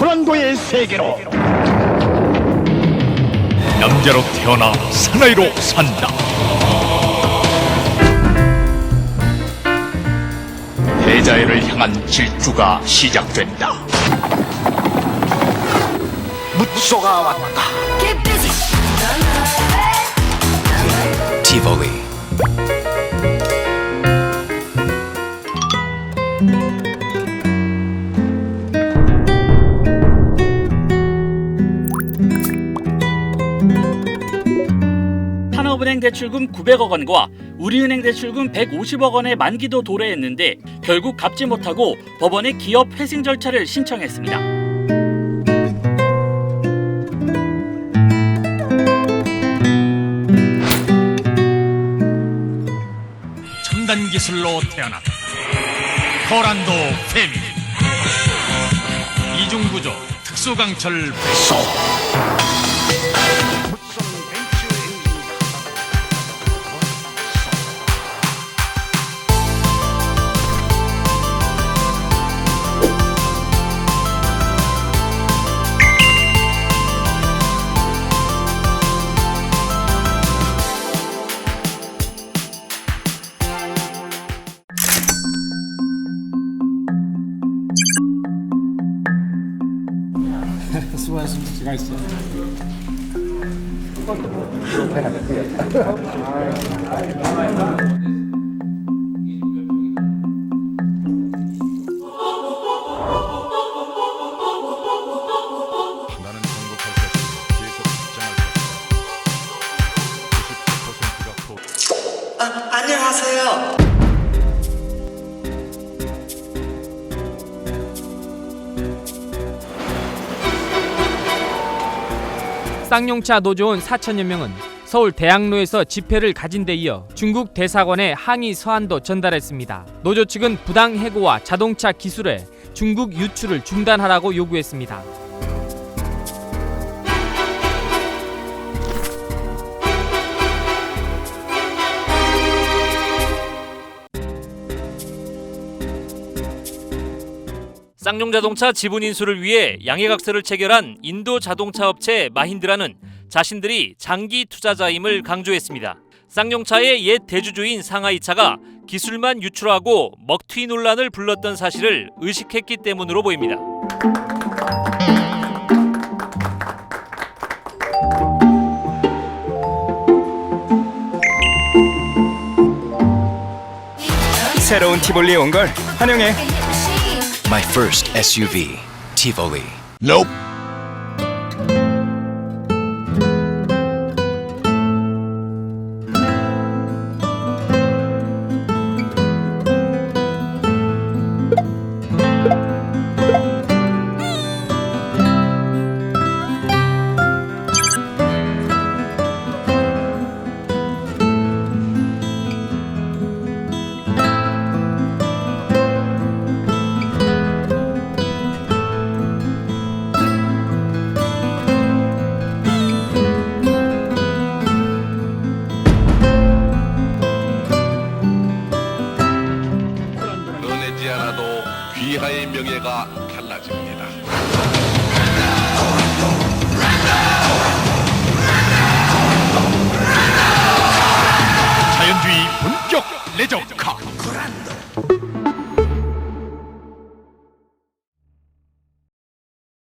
호란도의 세계로 남자로 태어나 사나이로 산다. 대자연을 향한 질주가 시작된다. 묻소가 왔다. Tivoli. 하나은행 대출금 900억 원과 우리은행 대출금 150억 원의 만기도 도래했는데 결국 갚지 못하고 법원에 기업 회생 절차를 신청했습니다. 기술로 태어났다. 호란도 패밀리. 이중구조 특수강철 소. 나는 행복할 것이고 계속 확장할 것이다. 99%가 포. 아, 안녕하세요. 쌍용차 노조원 4천여 명은 서울 대학로에서 집회를 가진 데 이어 중국 대사관에 항의 서한도 전달했습니다. 노조 측은 부당 해고와 자동차 기술에 중국 유출을 중단하라고 요구했습니다. 쌍용자동차 지분 인수를 위해 양해각서를 체결한 인도 자동차 업체 마힌드라는 자신들이 장기 투자자임을 강조했습니다. 쌍용차의 옛 대주주인 상하이차가 기술만 유출하고 먹튀 논란을 불렀던 사실을 의식했기 때문으로 보입니다. 새로운 티볼리에 온 걸 환영해. My first SUV, Tivoli. Nope.